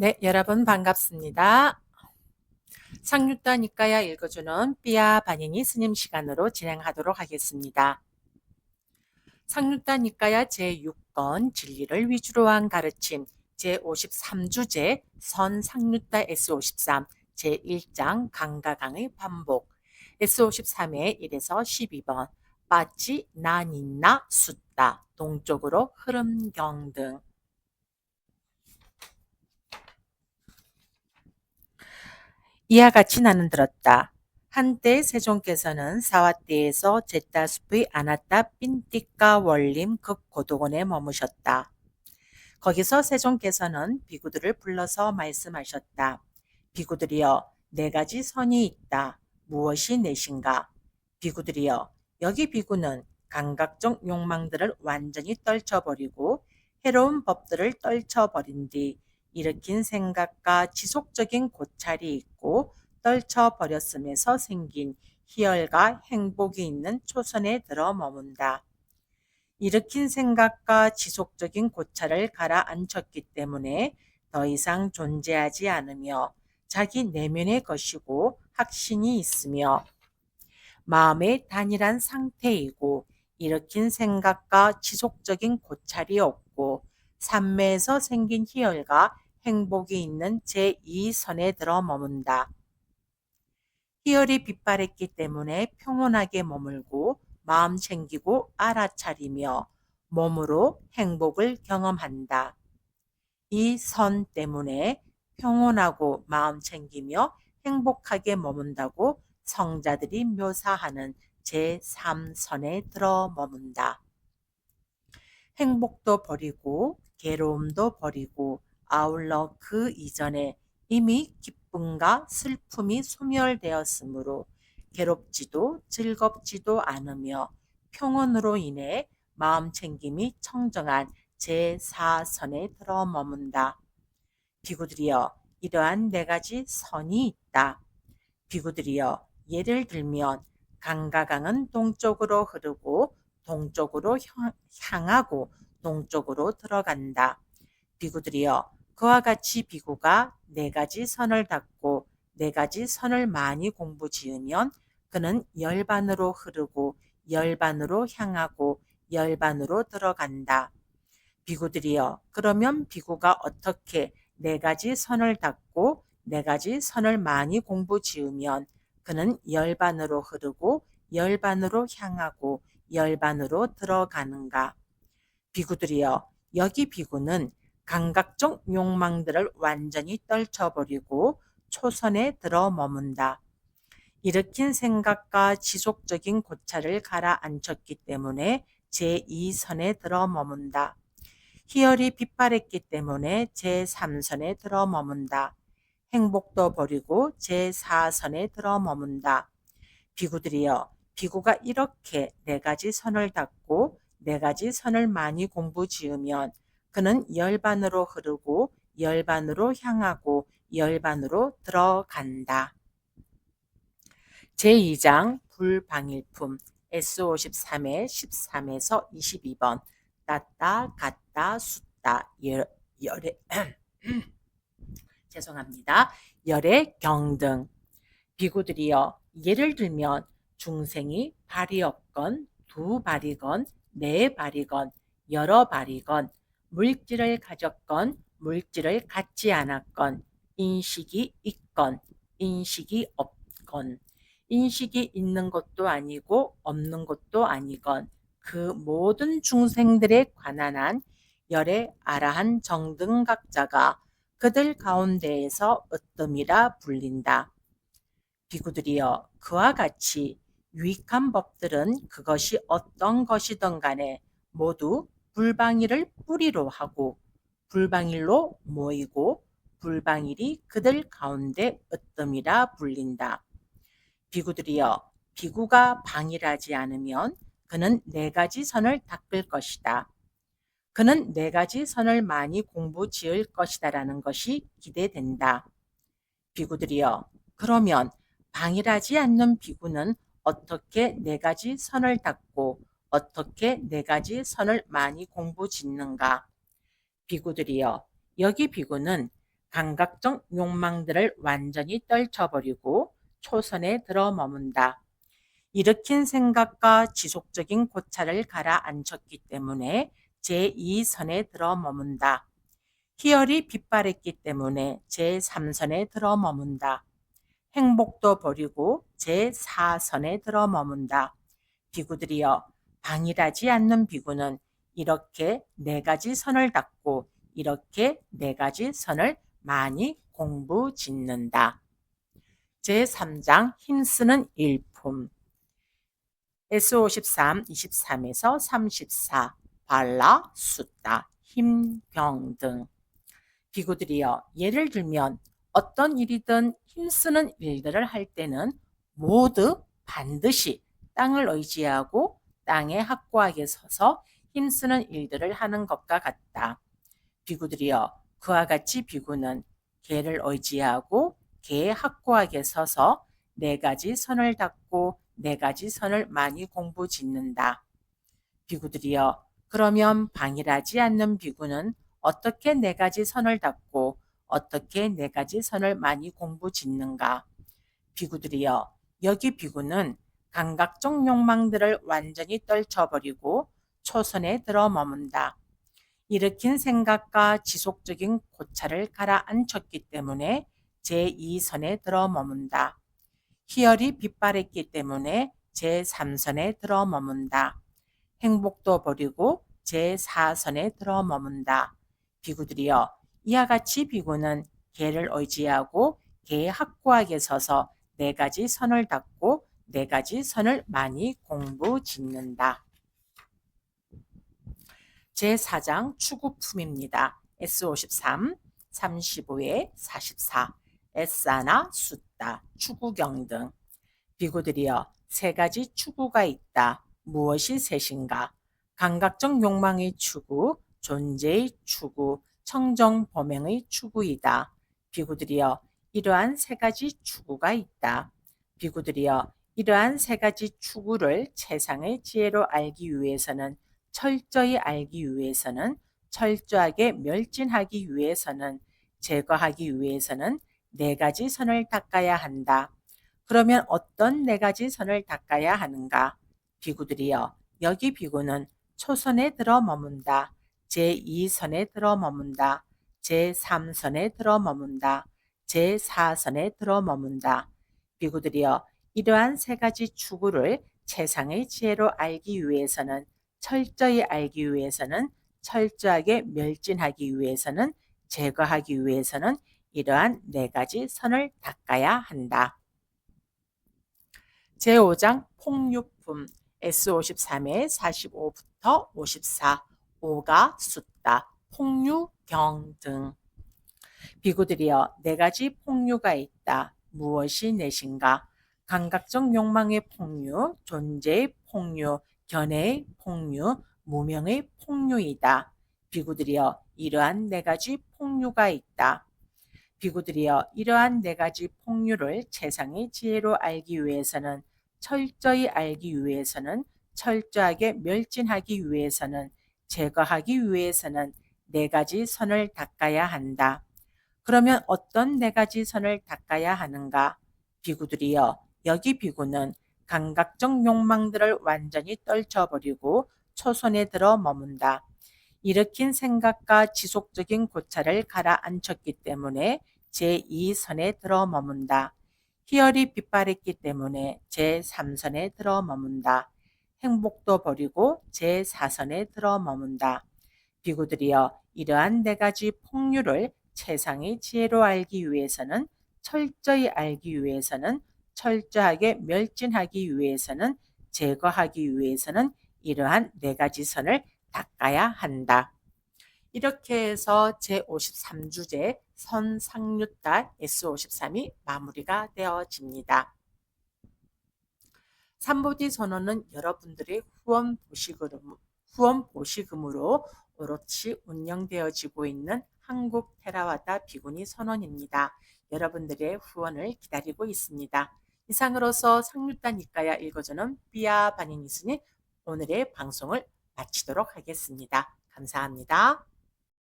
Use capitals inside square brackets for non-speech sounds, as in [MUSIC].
네, 여러분 반갑습니다. 상륙다 니까야 읽어주는 삐아 바니니 스님 시간으로 진행하도록 하겠습니다. 상륙다 니까야 제6권 진리를 위주로 한 가르침 제53주제 선 상륙다 S53 제1장 강가강의 반복 S53의 1에서 12번 빠찌 나닌나 숫다 동쪽으로 흐름 경 등 이와 같이 나는 들었다. 한때 세종께서는 사화띠에서 제따숲의 아나따 삔띠까 원림 극고도원에 머무셨다. 거기서 세종께서는 비구들을 불러서 말씀하셨다. 비구들이여, 네 가지 선이 있다. 무엇이 내신가? 비구들이여, 여기 비구는 감각적 욕망들을 완전히 떨쳐버리고 해로운 법들을 떨쳐버린 뒤 일으킨 생각과 지속적인 고찰이 있고 떨쳐버렸음에서 생긴 희열과 행복이 있는 초선에 들어 머문다. 일으킨 생각과 지속적인 고찰을 가라앉혔기 때문에 더 이상 존재하지 않으며 자기 내면의 것이고 확신이 있으며 마음의 단일한 상태이고 일으킨 생각과 지속적인 고찰이 없고 삼매에서 생긴 희열과 행복이 있는 제2선에 들어 머문다. 희열이 빛발했기 때문에 평온하게 머물고 마음 챙기고 알아차리며 몸으로 행복을 경험한다. 이 선 때문에 평온하고 마음 챙기며 행복하게 머문다고 성자들이 묘사하는 제3선에 들어 머문다. 행복도 버리고 괴로움도 버리고 아울러 그 이전에 이미 기쁨과 슬픔이 소멸되었으므로 괴롭지도 즐겁지도 않으며 평온으로 인해 마음 챙김이 청정한 제4선에 들어 머문다. 비구들이여 이러한 네 가지 선이 있다. 비구들이여 예를 들면 강가강은 동쪽으로 흐르고 동쪽으로 향하고 동쪽으로 들어간다. 비구들이여 그와 같이 비구가 네 가지 선을 닦고 네 가지 선을 많이 공부 지으면 그는 열반으로 흐르고 열반으로 향하고 열반으로 들어간다. 비구들이여 그러면 비구가 어떻게 네 가지 선을 닦고 네 가지 선을 많이 공부 지으면 그는 열반으로 흐르고 열반으로 향하고 열반으로 들어가는가. 비구들이여 여기 비구는 감각적 욕망들을 완전히 떨쳐버리고 초선에 들어 머문다. 일으킨 생각과 지속적인 고찰을 가라앉혔기 때문에 제2선에 들어 머문다. 희열이 빛발했기 때문에 제3선에 들어 머문다. 행복도 버리고 제4선에 들어 머문다. 비구들이여, 비구가 이렇게 네 가지 선을 닦고 네 가지 선을 많이 공부 지으면 그는 열반으로 흐르고 열반으로 향하고 열반으로 들어간다. 제2장 불방일품 S53의 13에서 22번 따따 갔다 숫다 열, 열의 [CLEARS THROAT] 죄송합니다. 열의 경등 비구들이여 예를 들면 중생이 발이 없건 두 발이건 네 발이건 여러 발이건 물질을 가졌건 물질을 갖지 않았건 인식이 있건 인식이 없건 인식이 있는 것도 아니고 없는 것도 아니건 그 모든 중생들에 관한 한 열의 아라한 정등각자가 그들 가운데에서 으뜸이라 불린다. 비구들이여 그와 같이 유익한 법들은 그것이 어떤 것이든 간에 모두 불방일을 뿌리로 하고 불방일로 모이고 불방일이 그들 가운데 으뜸이라 불린다. 비구들이여 비구가 방일하지 않으면 그는 네 가지 선을 닦을 것이다. 그는 네 가지 선을 많이 공부 지을 것이다라는 것이 기대된다. 비구들이여 그러면 방일하지 않는 비구는 어떻게 네 가지 선을 닦고 어떻게 네 가지 선을 많이 공부 짓는가? 비구들이여, 여기 비구는 감각적 욕망들을 완전히 떨쳐버리고 초선에 들어 머문다. 일으킨 생각과 지속적인 고찰을 가라앉혔기 때문에 제2선에 들어 머문다. 희열이 빗발했기 때문에 제3선에 들어 머문다. 행복도 버리고 제 4선에 들어 머문다. 비구들이여 방일하지 않는 비구는 이렇게 네 가지 선을 닦고 이렇게 네 가지 선을 많이 공부 짓는다. 제3장 힘쓰는 일품 S53, 23에서 34 발라, 숫다, 힘 병등 비구들이여 예를 들면 어떤 일이든 힘쓰는 일들을 할 때는 모두 반드시 땅을 의지하고 땅에 확고하게 서서 힘쓰는 일들을 하는 것과 같다. 비구들이여 그와 같이 비구는 개를 의지하고 개에 확고하게 서서 네 가지 선을 닦고 네 가지 선을 많이 공부 짓는다. 비구들이여 그러면 방일하지 않는 비구는 어떻게 네 가지 선을 닦고 어떻게 네 가지 선을 많이 공부 짓는가? 비구들이여 여기 비구는 감각적 욕망들을 완전히 떨쳐버리고 초선에 들어 머문다. 일으킨 생각과 지속적인 고찰을 가라앉혔기 때문에 제2선에 들어 머문다. 희열이 빗발했기 때문에 제3선에 들어 머문다. 행복도 버리고 제4선에 들어 머문다. 비구들이여 이와 같이 비구는 개를 의지하고 개에 확고하게 서서 네 가지 선을 닦고 네 가지 선을 많이 공부 짓는다. 제4장 추구품입니다. S53, 35에 44, S하나, 숫다, 추구경 등 비구들이여 세 가지 추구가 있다. 무엇이 셋인가? 감각적 욕망의 추구, 존재의 추구, 청정 범행의 추구이다. 비구들이여 이러한 세 가지 추구가 있다. 비구들이여 이러한 세 가지 추구를 최상의 지혜로 알기 위해서는 철저히 알기 위해서는 철저하게 멸진하기 위해서는 제거하기 위해서는 네 가지 선을 닦아야 한다. 그러면 어떤 네 가지 선을 닦아야 하는가? 비구들이여 여기 비구는 초선에 들어 머문다. 제2선에 들어 머문다. 제3선에 들어 머문다. 제4선에 들어 머문다. 비구들이여 이러한 세 가지 추구를 최상의 지혜로 알기 위해서는 철저히 알기 위해서는 철저하게 멸진하기 위해서는 제거하기 위해서는 이러한 네 가지 선을 닦아야 한다. 제5장 폭류품 S53의 45부터 54 오가 숫다 폭류 경 등 비구들이여 네 가지 폭류가 있다. 무엇이 넷인가? 감각적 욕망의 폭류, 존재의 폭류, 견해의 폭류, 무명의 폭류이다. 비구들이여 이러한 네 가지 폭류가 있다. 비구들이여 이러한 네 가지 폭류를 최상의 지혜로 알기 위해서는 철저히 알기 위해서는 철저하게 멸진하기 위해서는 제거하기 위해서는 네 가지 선을 닦아야 한다. 그러면 어떤 네 가지 선을 닦아야 하는가? 비구들이여 여기 비구는 감각적 욕망들을 완전히 떨쳐버리고 초선에 들어 머문다. 일으킨 생각과 지속적인 고찰을 가라앉혔기 때문에 제2선에 들어 머문다. 희열이 빗발했기 때문에 제3선에 들어 머문다. 행복도 버리고 제4선에 들어 머문다. 비구들이여 이러한 네 가지 폭류를 최상의 지혜로 알기 위해서는 철저히 알기 위해서는 철저하게 멸진하기 위해서는 제거하기 위해서는 이러한 네 가지 선을 닦아야 한다. 이렇게 해서 제53주제 선상류달 S53이 마무리가 되어집니다. 삼보디 선언은 여러분들의 후원 보시금, 후원 보시금으로 오롯이 운영되어지고 있는 한국 테라와다 비구니 선언입니다. 여러분들의 후원을 기다리고 있습니다. 이상으로서 상류단 이까야 읽어주는 삐아 바니니스니 오늘의 방송을 마치도록 하겠습니다. 감사합니다.